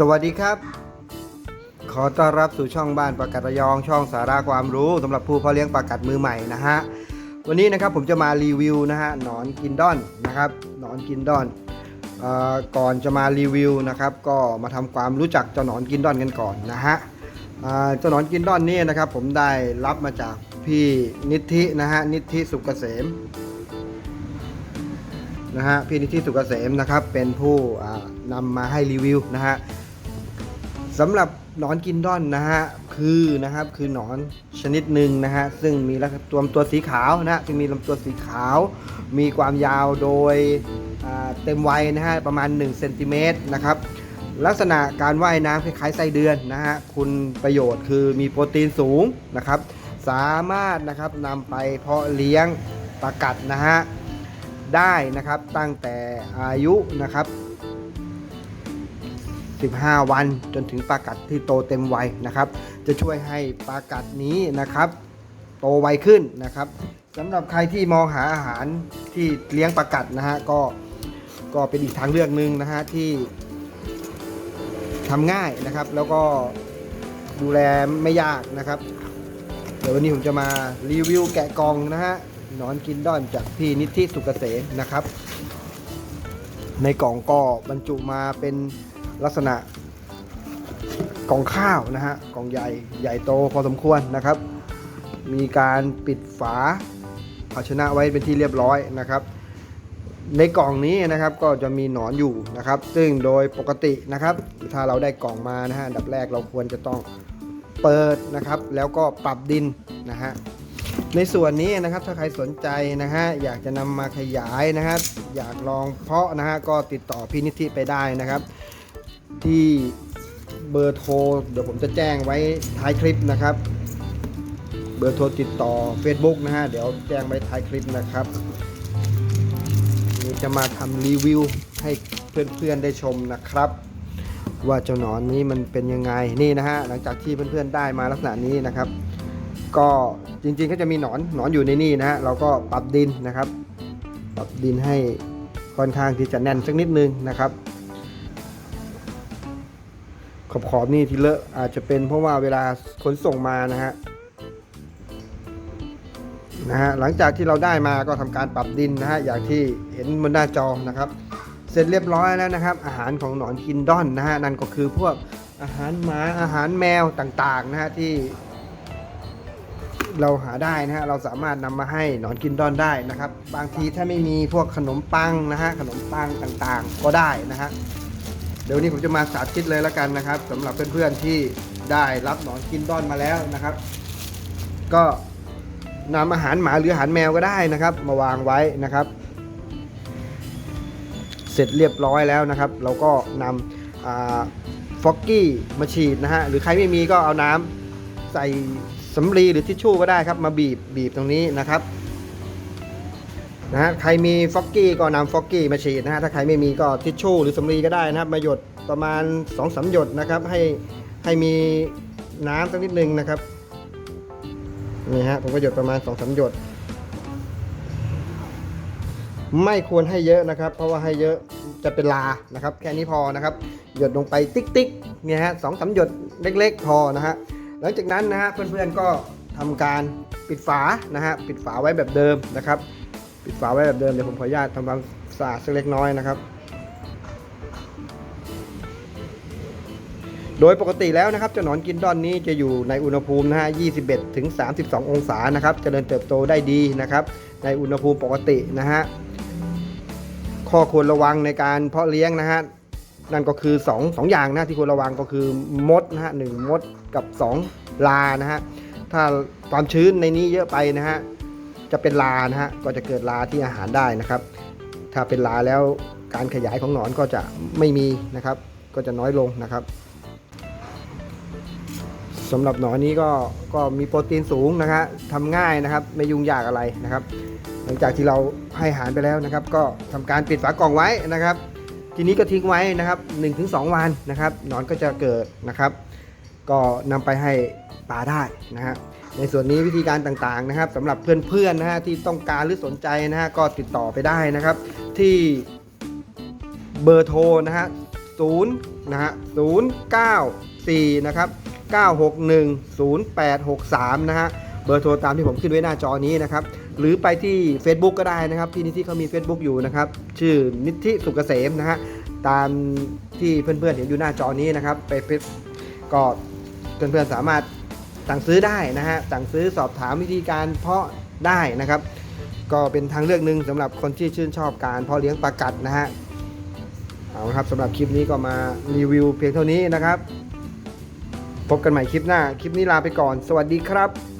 สวัสดีครับ ขอต้อนรับสู่ช่องบ้านปลากัดระยองช่องสาระความรู้สำหรับผู้เพาะเลี้ยงปลากัดมือใหม่นะฮะวันนี้นะครับผมจะมารีวิวนะฮะหนอนกินดอนนะครับหนอนกินดอนออก่อนจะมารีวิวนะครับ ก็มาทำความรู้จักเจ้าหนอนกินดอนกันก่อนนะฮะเจ้าหนอนกินดอนนี่นะครับ ผมได้รับมาจากพี่นิธินะฮะนิธิสุกเกษมนะฮะพี่นิธิสุกเกษมนะครับเป็นผู้อ่านำมาให้รีวิวนะฮะ สำหรับหนอนกินด้อนนะฮะคือนะครับคือหนอนชนิดหนึ่งนะฮะซึ่งมีลักษณะตัวตัวสีขาวนะฮะซึ่งมีลำตัวสีขาว มีความยาวโดยเต็มวัยนะฮะประมาณ1เซนติเมตรนะครับลักษณะการว่ายน้ำคล้ายๆไส้เดือนนะฮะคุณประโยชน์คือมีโปรตีนสูงนะครับ สามารถนะครับนำไปเพาะเลี้ยงปลากัดนะฮะได้นะครับตั้งแต่อายุนะครับ 15 วัน จนถึงปลากัดที่โตเต็มวัยนะครับ จะช่วยให้ปลากัดนี้นะครับโตไวขึ้นนะครับสำหรับใครที่มองหาอาหารที่เลี้ยงปลากัดนะฮะก็ก็เป็นอีกทางเลือกหนึ่งนะฮะที่ทำง่ายนะครับ แล้วก็ดูแลไม่ยากนะครับ เดี๋ยววันนี้ผมจะมารีวิวแกะกล่องนะฮะนอนกินด้อนจากพี่นิธิสุกเกษมนะครับ ในกล่องก็บรรจุมาเป็น ลักษณะกล่องข้าวนะฮะกล่องใหญ่ใหญ่โตพอสมควรนะครับ มีการปิดฝาภาชนะไว้เป็นที่เรียบร้อยนะครับ ในกล่องนี้นะครับก็จะมีหนอนอยู่นะครับ ซึ่งโดยปกตินะครับ ถ้าเราได้กล่องมานะฮะอันดับแรกเราควรจะต้องเปิดนะครับ แล้วก็ปรับดินนะฮะในส่วนนี้นะครับถ้าใครสนใจนะฮะอยากจะนำมาขยายนะครับ อยากลองเพาะนะฮะก็ติดต่อพี่นิธิไปได้นะครับ ที่เบอร์โทร เดี๋ยวผมจะแจ้งไว้ท้ายคลิปนะครับ เบอร์โทรติดต่อ Facebook นะฮะ เดี๋ยวแจ้งไว้ท้ายคลิปนะครับนี่จะมาทำรีวิวให้เพื่อนๆได้ชมนะครับ ว่าเจ้าหนอนนี้มันเป็นยังไงนี่นะฮะหลังจากที่เพื่อนๆได้มาลักษณะนี้นะครับ ก็จริงๆก็จะมีหนอนหนอนอยู่ในนี่นะฮะเราก็ปรับดินนะครับ ปรับดินให้ค่อนข้างที่จะแน่นสักนิดนึงนะครับ ขอบขอบๆนี่ที่เลอะอาจจะเป็นเพราะว่าเวลาขนส่งมานะฮะนะฮะหลังจากที่เราได้มาก็ทำการปรับดินนะฮะอย่างที่เห็นบนหน้าจอนะครับ เสร็จเรียบร้อยแล้วนะครับ อาหารของหนอนกินดอนนะฮะนั่นก็คือพวกอาหารหมาอาหารแมวต่างๆนะฮะที่ เราหาได้นะฮะเราสามารถนำมาให้หนอนกินดอนได้นะครับ บางทีถ้าไม่มีพวกขนมปังนะฮะขนมปังต่างๆ ก็ได้นะฮะ เดี๋ยวนี้ผมจะมาสาธิตเลยแล้วกันนะครับสำหรับเพื่อนๆที่ได้รับหนอนกินด้อนมาแล้วนะครับ ก็นำอาหารหมาหรืออาหารแมวก็ได้นะครับ มาวางไว้นะครับ เสร็จเรียบร้อยแล้วนะครับ เราก็นำฟอกกี้มาฉีดนะฮะหรือใครไม่มีก็เอาน้ำใส่สำลีหรือทิชชู่ก็ได้ครับ มาบีบบีบตรงนี้นะครับ นะฮะใครมีฟอกกี้ก็นำฟอกกี้มาฉีดนะฮะถ้าใครไม่มีก็ทิชชู่หรือสำลีก็ได้นะครับ มาหยดประมาณ2อสหยดนะครับ ให้ให้มีน้ำสักนิดนึงนะครับนี่ฮะผมก็หยดประมาณ2อสหยด ไม่ควรให้เยอะนะครับ เพราะว่าให้เยอะจะเป็นลานะครับ แค่นี้พอนะครับ หยดลงไปติ๊กติ๊กเนี่ยฮะสองสามหยดเล็ก ๆ พอนะฮะหลังจากนั้นนะฮะเพื่อนๆก็ทำการปิดฝานะฮะปิดฝาไว้แบบเดิมนะครับ ปิดฝาไว้แบบเดิมเดี๋ยวผมขออนุญาตทำความสะอาดสักเล็กน้อยนะครับ โดยปกติแล้วนะครับเจ้าหนอนกินดอนนี้จะอยู่ในอุณหภูมินะฮะ 21 ถึง 32 องศานะครับเจริญเติบโตได้ดีนะครับ ในอุณหภูมิปกตินะฮะ ข้อควรระวังในการเพาะเลี้ยงนะฮะนั่นก็คือ2งอย่างนะที่ควรระวังก็คือมดนะฮะหนึ่งมดกับ 2 ลานะฮะถ้าความชื้นในนี้เยอะไปนะฮะ จะเป็นลานะฮะก็จะเกิดลาที่อาหารได้นะครับ ถ้าเป็นลาแล้วการขยายของหนอนก็จะไม่มีนะครับ ก็จะน้อยลงนะครับสำหรับหนอนนี้ก็ก็มีโปรตีนสูงนะฮะทำง่ายนะครับไม่ยุ่งยากอะไรนะครับ หลังจากที่เราให้อาหารไปแล้วนะครับ ก็ทำการปิดฝากล่องไว้นะครับ ทีนี้ก็ทิ้งไว้นะครับ 1-2 วันนะครับ หนอนก็จะเกิดนะครับ ก็นำไปให้ ปลาได้นะฮะในส่วนนี้วิธีการต่างๆนะครับสำหรับเพื่อนๆนะฮะที่ต้องการหรือสนใจนะฮะก็ติดต่อไปได้นะครับ ที่เบอร์โทรนะฮะ0นะฮะ094นะครับ961 0863 นะฮะ เบอร์โทรตามที่ผมขึ้นไว้หน้าจอนี้นะครับ หรือไปที่ Facebook ก็ได้นะครับ ที่นิธิเขามี Facebook อยู่นะครับ ชื่อนิธิสุกเกษมนะฮะ ตามที่เพื่อนๆเห็นอยู่หน้าจอนี้นะครับ ไปเฟซก็เพื่อนๆสามารถ สั่งซื้อได้นะฮะสั่งซื้อสอบถามวิธีการเพาะได้นะครับ ก็เป็นทางเลือกหนึ่งสำหรับคนที่ชื่นชอบการเพาะเลี้ยงปลากัดนะฮะเอาละครับสำหรับคลิปนี้ก็มารีวิวเพียงเท่านี้นะครับ พบกันใหม่คลิปหน้า คลิปนี้ลาไปก่อน สวัสดีครับ